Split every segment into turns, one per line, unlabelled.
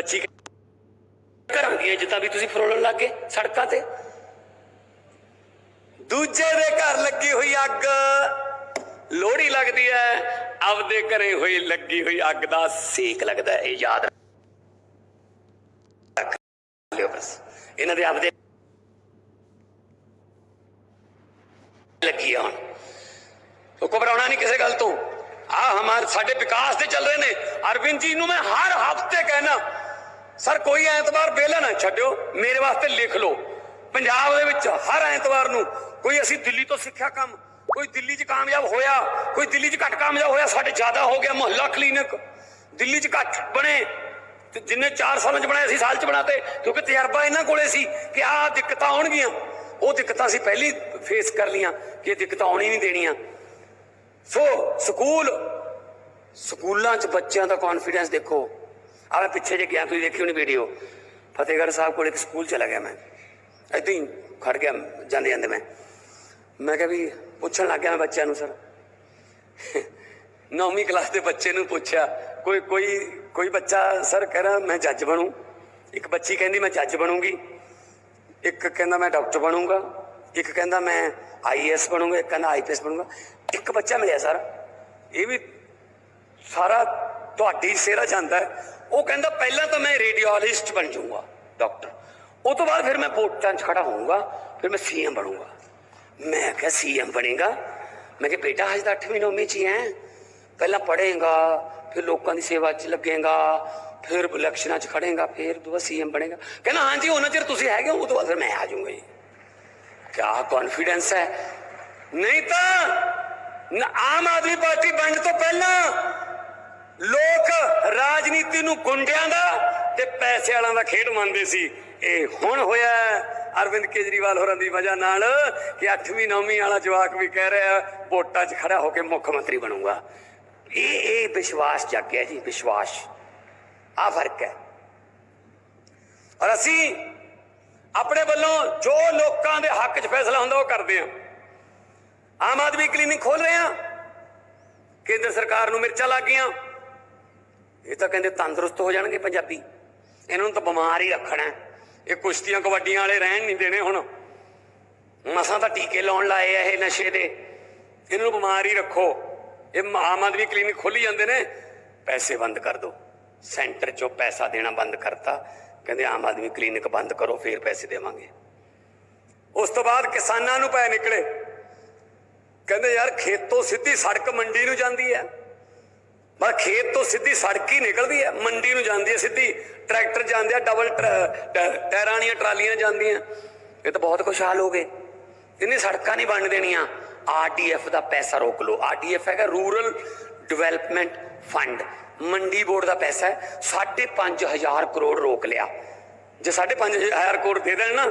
ਬੱਚੀ ਘਰਾਂ ਦੀਆਂ ਜਿੱਦਾਂ ਵੀ ਤੁਸੀਂ ਫਰੋਲਣ ਲੱਗ ਗਏ ਸੜਕਾਂ ਤੇ। ਦੂਜੇ ਦੇ ਘਰ ਲੱਗੀ ਹੋਈ ਅੱਗ। ਲੋਹੜੀ ਲੱਗਦੀ ਹੈ, ਆਪਦੇ ਘਰੇ ਹੋਈ ਲੱਗੀ ਹੋਈ ਅੱਗ ਦਾ ਸੇਕ ਲੱਗਦਾ ਹੈ, ਇਹ ਯਾਦ ਲਿਓ ਬਸ। ਇਹਨਾਂ ਦੇ ਆਪਦੇ ਲੱਗੀ ਆ ਹੁਣ। ਉਹ ਘਬਰਾਉਣਾ ਨਹੀਂ ਕਿਸੇ ਗੱਲ ਤੋਂ। ਆ ਹਮਾਰ ਸਾਡੇ ਵਿਕਾਸ ਤੇ ਚੱਲ ਰਹੇ ਨੇ। ਅਰਵਿੰਦ ਜੀ ਨੂੰ ਮੈਂ ਹਰ ਹਫ਼ਤੇ ਕਹਿਣਾ ਸਰ, ਕੋਈ ਐਤਵਾਰ ਵਿਹਲਾ ਨਾ ਛੱਡਿਓ, ਮੇਰੇ ਵਾਸਤੇ ਲਿਖ ਲਓ। ਪੰਜਾਬ ਦੇ ਵਿੱਚ ਹਰ ਐਤਵਾਰ ਨੂੰ ਕੋਈ ਅਸੀਂ ਦਿੱਲੀ ਤੋਂ ਸਿੱਖਿਆ ਕੰਮ, ਕੋਈ ਦਿੱਲੀ 'ਚ ਕਾਮਯਾਬ ਹੋਇਆ, ਕੋਈ ਦਿੱਲੀ 'ਚ ਘੱਟ ਕਾਮਯਾਬ ਹੋਇਆ, ਸਾਡੇ ਜ਼ਿਆਦਾ ਹੋ ਗਿਆ ਮੁਹੱਲਾ ਕਲੀਨਿਕ। ਦਿੱਲੀ 'ਚ ਘੱਟ ਬਣੇ, ਤੇ ਜਿੰਨੇ 4 ਸਾਲਾਂ 'ਚ ਬਣਾਏ ਅਸੀਂ, ਸਾਲ 'ਚ ਬਣਾਤੇ, ਕਿਉਂਕਿ ਤਜਰਬਾ ਇਹਨਾਂ ਕੋਲੇ ਸੀ ਕਿ ਆਹ ਦਿੱਕਤਾਂ ਆਉਣਗੀਆਂ। ਉਹ ਦਿੱਕਤਾਂ ਅਸੀਂ ਪਹਿਲੀ ਫੇਸ ਕਰ ਲੀਆਂ ਕਿ ਇਹ ਦਿੱਕਤਾਂ ਆਉਣੀ ਨਹੀਂ ਦੇਣੀਆਂ। ਸੋ, ਸਕੂਲ, ਸਕੂਲਾਂ 'ਚ ਬੱਚਿਆਂ ਦਾ ਕੌਨਫੀਡੈਂਸ ਦੇਖੋ। ਆ ਮੈਂ ਪਿੱਛੇ ਜੇ ਗਿਆ, ਤੁਸੀਂ ਦੇਖੀ ਹੋਣੀ ਵੀਡੀਓ ਫਤਿਹਗੜ੍ਹ ਸਾਹਿਬ ਕੋਲ ਇੱਕ ਸਕੂਲ ਚਲਾ ਗਿਆ ਮੈਂ। ਏਦਾਂ ਹੀ ਖੜ ਗਿਆ ਜਾਂਦੇ ਜਾਂਦੇ ਮੈਂ। ਮੈਂ ਕਿਹਾ ਵੀ ਪੁੱਛਣ ਲੱਗ ਗਿਆ ਮੈਂ ਬੱਚਿਆਂ ਨੂੰ ਸਰ ਨੌਵੀਂ ਕਲਾਸ ਦੇ ਬੱਚੇ ਨੂੰ ਪੁੱਛਿਆ, ਕੋਈ ਕੋਈ ਕੋਈ ਬੱਚਾ ਸਰ ਕਹਿ ਰਿਹਾ ਮੈਂ ਜੱਜ ਬਣੂ। ਇੱਕ ਬੱਚੀ ਕਹਿੰਦੀ ਮੈਂ ਜੱਜ ਬਣੂਗੀ। ਇੱਕ ਕਹਿੰਦਾ ਮੈਂ ਡਾਕਟਰ ਬਣੂੰਗਾ। ਇੱਕ ਕਹਿੰਦਾ ਮੈਂ ਆਈਐਸ ਬਣੂੰਗਾ। ਇੱਕ ਕਹਿੰਦਾ ਆਈਪੀਐਸ ਬਣੂੰਗਾ। ਇੱਕ ਬੱਚਾ ਮਿਲਿਆ ਸਰ ਇਹ ਵੀ ਸਾਰਾ ਤੁਹਾਡੀ ਸੇਰਾ ਜਾਂਦਾ ਹੈ। ਉਹ ਕਹਿੰਦਾ, ਪਹਿਲਾਂ ਤਾਂ ਮੈਂ ਰੇਡੀਓਲੋਜਿਸਟ ਬਣ ਜਾਊਂਗਾ, ਡਾਕਟਰ। ਉਹ ਤੋਂ ਬਾਅਦ ਫਿਰ ਮੈਂ ਵੋਟਾਂ 'ਚ ਖੜਾ ਹੋਊਂਗਾ, ਫਿਰ ਮੈਂ ਸੀਐਮ ਬਣੂੰਗਾ। ਮੈਂ ਕਿਹਾ, ਸੀਐਮ ਬਣੇਗਾ? ਮੈਂ ਕਿਹਾ, ਬੇਟਾ, ਹਜੇ ਤਾਂ 8ਵੀਂ 9ਵੀਂ 'ਚ ਹੀ ਹੈ। ਪਹਿਲਾਂ ਪੜ੍ਹੇਗਾ, ਫਿਰ ਲੋਕਾਂ ਦੀ ਸੇਵਾ 'ਚ ਲੱਗੇਗਾ, ਫਿਰ ਇਲੈਕਸ਼ਨਾਂ 'ਚ ਖੜੇਗਾ ਫਿਰ ਦੁਆ ਸੀਐਮ ਬਣੇਗਾ। ਕਹਿੰਦਾ ਹਾਂਜੀ ਉਹਨਾਂ ਚਿਰ ਤੁਸੀਂ ਹੈਗੇ ਹੋ, ਉਹ ਤੋਂ ਬਾਅਦ ਫਿਰ ਮੈਂ ਆ ਜਾਊਂਗਾ ਜੀ। ਕਿਆ ਕੌਨਫੀਡੈਂਸ ਹੈ? ਨਹੀਂ ਤਾਂ ਨ- ਆਮ ਆਦਮੀ ਪਾਰਟੀ ਬਣਨ ਤੋਂ ਪਹਿਲਾਂ ਲੋਕ ਰਾਜਨੀਤੀ ਨੂੰ ਗੁੰਡਿਆਂ ਦਾ ਤੇ ਪੈਸੇ ਵਾਲਿਆਂ ਦਾ ਖੇਡ ਮੰਨਦੇ ਸੀ। ਇਹ ਹੁਣ ਹੋਇਆ ਅਰਵਿੰਦ ਕੇਜਰੀਵਾਲ ਹੋਰਾਂ ਦੀ ਵਜ੍ਹਾ ਨਾਲ ਕਿ 8ਵੀਂ 9ਵੀਂ ਵਾਲਾ ਜਵਾਕ ਵੀ ਕਹਿ ਰਿਹਾ, ਵੋਟਾਂ 'ਚ ਖੜਾ ਹੋ ਕੇ ਮੁੱਖ ਮੰਤਰੀ ਬਣੂਗਾ। ਇਹ ਇਹ ਵਿਸ਼ਵਾਸ ਜਾਗਿਆ ਜੀ, ਵਿਸ਼ਵਾਸ। ਆ ਫ਼ਰਕ ਹੈ। ਔਰ ਅਸੀਂ ਆਪਣੇ ਵੱਲੋਂ ਜੋ ਲੋਕਾਂ ਦੇ ਹੱਕ 'ਚ ਫੈਸਲਾ ਹੁੰਦਾ, ਉਹ ਕਰਦੇ ਹਾਂ। ਆਮ ਆਦਮੀ ਕਲੀਨਿਕ ਖੋਲ ਰਹੇ ਹਾਂ। ਕੇਂਦਰ ਸਰਕਾਰ ਨੂੰ ਮਿਰਚਾਂ ਲੱਗ ਗਈਆਂ। ਇਹ ਤਾਂ ਕਹਿੰਦੇ ਤੰਦਰੁਸਤ ਹੋ ਜਾਣਗੇ ਪੰਜਾਬੀ। ਇਹਨਾਂ ਨੂੰ ਤਾਂ ਬਿਮਾਰ ਹੀ ਰੱਖਣਾ ਇਹ ਕੁਸ਼ਤੀਆਂ ਕਬੱਡੀਆਂ ਵਾਲੇ ਰਹਿਣ ਨਹੀਂ ਦੇਣੇ ਹੁਣ। ਮਸਾਂ ਤਾਂ ਟੀਕੇ ਲਾਉਣ ਲਾਏ ਆ ਇਹ ਨਸ਼ੇ ਦੇ। ਇਹਨਾਂ ਨੂੰ ਬਿਮਾਰ ਹੀ ਰੱਖੋ। ਇਹ ਆਮ ਆਦਮੀ ਕਲੀਨਿਕ ਖੋਲੀ ਜਾਂਦੇ ਨੇ। ਪੈਸੇ ਬੰਦ ਕਰ ਦਿਓ ਸੈਂਟਰ ਚੋਂ ਪੈਸਾ ਦੇਣਾ ਬੰਦ ਕਰਤਾ। ਕਹਿੰਦੇ ਆਮ ਆਦਮੀ ਕਲੀਨਿਕ ਬੰਦ ਕਰੋ, ਫੇਰ ਪੈਸੇ ਦੇਵਾਂਗੇ। ਉਸ ਤੋਂ ਬਾਅਦ ਕਿਸਾਨਾਂ ਨੂੰ ਪੈ ਨਿਕਲੇ। ਕਹਿੰਦੇ ਯਾਰ ਖੇਤੋਂ ਸਿੱਧੀ ਸੜਕ ਮੰਡੀ ਨੂੰ ਜਾਂਦੀ ਹੈ। ਬਸ ਖੇਤ ਤੋਂ ਸਿੱਧੀ ਸੜਕ ਹੀ ਨਿਕਲਦੀ ਹੈ, ਮੰਡੀ ਨੂੰ ਜਾਂਦੀ ਹੈ ਸਿੱਧੀ, ਟਰੈਕਟਰ ਜਾਂਦੇ ਆ ਡਬਲ ਟਰ- ਟਾਇਰਾਂ ਵਾਲੀਆਂ ਟਰਾਲੀਆਂ ਜਾਂਦੀਆਂ। ਇਹ ਤਾਂ ਬਹੁਤ ਖੁਸ਼ਹਾਲ ਹੋ ਗਏ। ਇਹਨੇ ਸੜਕਾਂ ਨਹੀਂ ਬਣ ਦੇਣੀਆਂ। ਆਰਡੀਐਫ ਦਾ ਪੈਸਾ ਰੋਕ ਲਓ। ਆਰਡੀਐਫ ਹੈਗਾ rural development fund Mandi board ਦਾ ਪੈਸਾ ਹੈ। 5.5000 ਕਰੋੜ ਰੋਕ ਲਿਆ। ਜੇ 5.5000 ਕਰੋੜ ਦੇ ਦੇਣ ਨਾ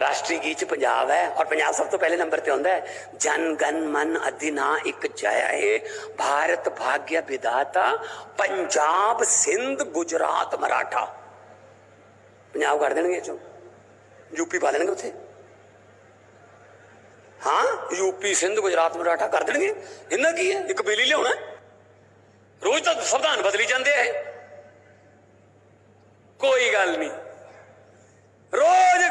ਰਾਸ਼ਟਰੀ ਗੀਤ ਚ ਪੰਜਾਬ ਹੈ ਔਰ ਪੰਜਾਬ ਸਭ ਤੋਂ ਪਹਿਲੇ ਨੰਬਰ ਤੇ ਆਉਂਦਾ ਹੈ। ਜਨ, ਗਨ, ਮਨ, ਅਧਿਨਾ, ਇੱਕ ਜੈ ਹੈ ਭਾਰਤ ਭਾਗਯ ਵਿਦਾਤਾ ਪੰਜਾਬ ਸਿੰਧ ਗੁਜਰਾਤ ਮਰਾਠਾ। ਪੰਜਾਬ ਕਰ ਦੇਣਗੇ ਚੋਂ। ਯੂਪੀ ਪਾ ਦੇਣਗੇ ਉੱਥੇ। ਹਾਂ ਯੂਪੀ ਸਿੰਧ, ਗੁਜਰਾਤ ਮਰਾਠਾ ਕਰ ਦੇਣਗੇ। ਇਹਨਾਂ ਕੀ ਹੈ? ਇੱਕ ਬਿੱਲ ਲਿਆਉਣਾ ਰੋਜ਼ ਤਾਂ ਸੰਵਿਧਾਨ ਬਦਲੀ ਜਾਂਦੇ ਆ ਕੋਈ ਗੱਲ ਨਹੀਂ ਰੋਜ਼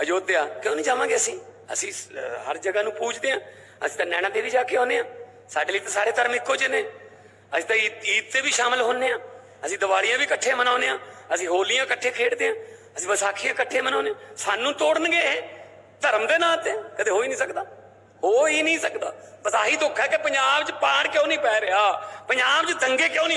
ਅਯੋਧਿਆ, ਕਿਉਂ ਨਹੀਂ ਜਾਵਾਂਗੇ ਅਸੀਂ? ਅਸੀਂ ਹਰ ਜਗ੍ਹਾ ਨੂੰ ਪੂਜਦੇ ਹਾਂ, ਅਸੀਂ ਤਾਂ ਨੈਣਾ ਦੇਵੀ ਜਾ ਕੇ ਆਉਂਦੇ ਹਾਂ। ਸਾਡੇ ਲਈ ਤਾਂ ਸਾਰੇ ਧਰਮ ਇੱਕੋ ਜਿਹੇ ਨੇ। ਅਸੀਂ ਤਾਂ ਈਦ ਈਦ ਤੇ ਵੀ ਸ਼ਾਮਲ ਹੁੰਨੇ ਆ ਅਸੀਂ ਦੀਵਾਲੀਆਂ ਵੀ ਇਕੱਠੇ ਮਨਾਉਂਦੇ ਆ ਅਸੀਂ ਹੋਲੀਆਂ ਇਕੱਠੇ ਖੇਡਦੇ ਆ ਅਸੀਂ ਵਿਸਾਖੀਆਂ ਇਕੱਠੇ ਮਨਾਉਂਦੇ ਹਾਂ। ਸਾਨੂੰ ਤੋੜਨਗੇ ਇਹ। ਧਰਮ ਦੇ ਨਾਂ ਤੇ ਕਦੇ ਹੋ ਹੀ ਨਹੀਂ ਸਕਦਾ। ਹੋ ਹੀ ਨਹੀਂ ਸਕਦਾ। ਬਸ ਆਹੀ ਦੁੱਖ ਹੈ ਕਿ ਪੰਜਾਬ 'ਚ ਪਾੜ ਕਿਉਂ ਨਹੀਂ ਪੈ ਰਿਹਾ? ਪੰਜਾਬ 'ਚ ਦੰਗੇ ਕਿਉਂ ਨਹੀਂ